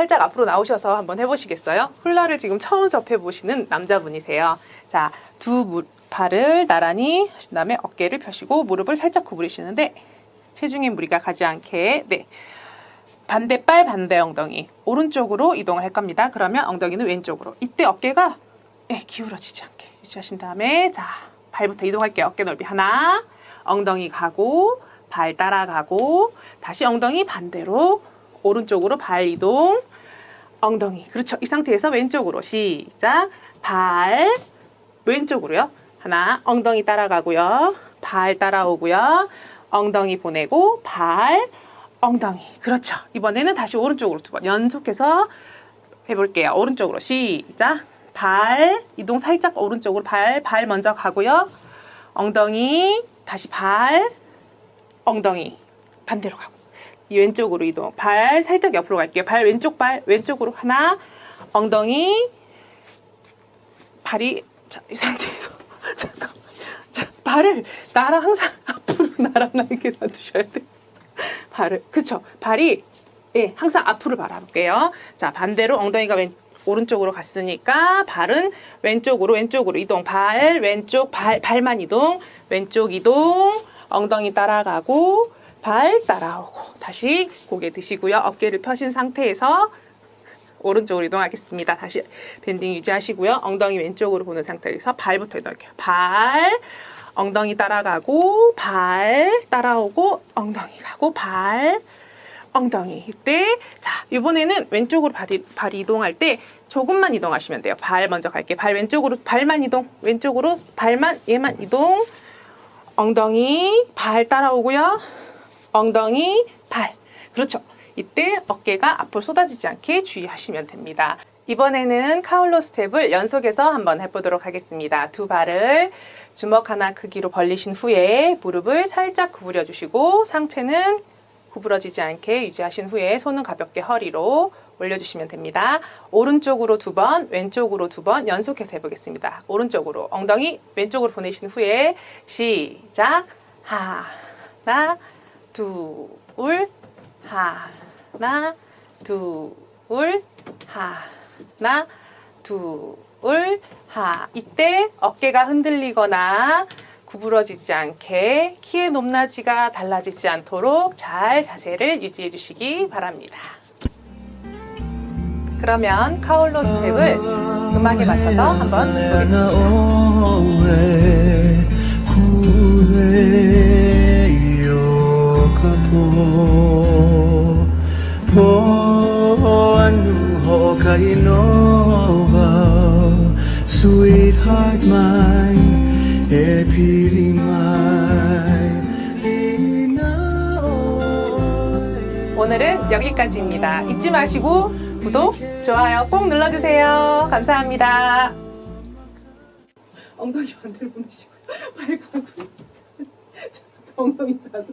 살짝 앞으로 나오셔서 한번 해보시겠어요? 훌라를 지금 처음 접해보시는 남자분이세요. 자, 두 무- 발을 나란히 하신 다음에 어깨를 펴시고 무릎을 살짝 구부리시는데 체중의 무리가 가지 않게 네. 반대 발 반대 엉덩이 오른쪽으로 이동을 할 겁니다. 그러면 엉덩이는 왼쪽으로 이때 어깨가 예, 기울어지지 않게 유지하신 다음에 자 발부터 이동할게요. 어깨 넓이 하나 엉덩이 가고 발 따라가고 다시 엉덩이 반대로 오른쪽으로 발 이동 엉덩이 그렇죠. 이 상태에서 왼쪽으로 시작 발 왼쪽으로요. 하나 엉덩이 따라가고요. 발 따라오고요. 엉덩이 보내고 발 엉덩이 그렇죠. 이번에는 다시 오른쪽으로 두 번 연속해서 해볼게요. 오른쪽으로 시작. 발 이동 살짝 오른쪽으로 발 발 먼저 가고요. 엉덩이 다시 발 엉덩이 반대로 가고 이 왼쪽으로 이동. 발 살짝 옆으로 갈게요. 발 왼쪽 발 왼쪽으로 하나. 엉덩이. 발이 자, 이 상태에서. 잠깐 자, 발을 나랑 항상 앞으로 나란하게 놔두셔야 돼요. 발을. 그쵸? 발이 예 항상 앞으로 바라볼게요. 자 반대로 엉덩이가 왼 오른쪽으로 갔으니까 발은 왼쪽으로 왼쪽으로 이동. 발 왼쪽 발 발만 이동. 왼쪽 이동. 엉덩이 따라가고 발 따라오고 다시 고개 드시고요 어깨를 펴신 상태에서 오른쪽으로 이동하겠습니다. 다시 밴딩 유지하시고요. 엉덩이 왼쪽으로 보는 상태에서 발부터 이동할게요. 발, 엉덩이 따라가고, 발 따라오고, 엉덩이 가고, 발, 엉덩이. 이때, 자, 이번에는 왼쪽으로 발, 발 이동할 때 조금만 이동하시면 돼요. 발 먼저 갈게요. 발 왼쪽으로, 발만 이동. 왼쪽으로, 발만, 얘만 이동. 엉덩이, 발 따라오고요. 엉덩이, 발. 그렇죠. 이때 어깨가 앞으로 쏟아지지 않게 주의하시면 됩니다. 이번에는 카울로 스텝을 연속해서 한번 해보도록 하겠습니다. 두 발을 주먹 하나 크기로 벌리신 후에 무릎을 살짝 구부려 주시고 상체는 구부러지지 않게 유지하신 후에 손은 가볍게 허리로 올려주시면 됩니다. 오른쪽으로 두 번, 왼쪽으로 두 번 연속해서 해보겠습니다. 오른쪽으로 엉덩이 왼쪽으로 보내신 후에 시작 하나 둘 하나 둘 하나 둘 하. 이때 어깨가 흔들리거나 구부러지지 않게 키의 높낮이가 달라지지 않도록 잘 자세를 유지해 주시기 바랍니다. 그러면 카울로 스텝을 음악에 맞춰서 한번 보겠습니다. Sweetheart mine, happily mine, inaoy. 오늘은 여기까지입니다. 잊지 마시고 구독, 좋아요 꼭 눌러주세요. 감사합니다. 엉덩이 반대로 보내시고 발 가고 엉덩이 가고 발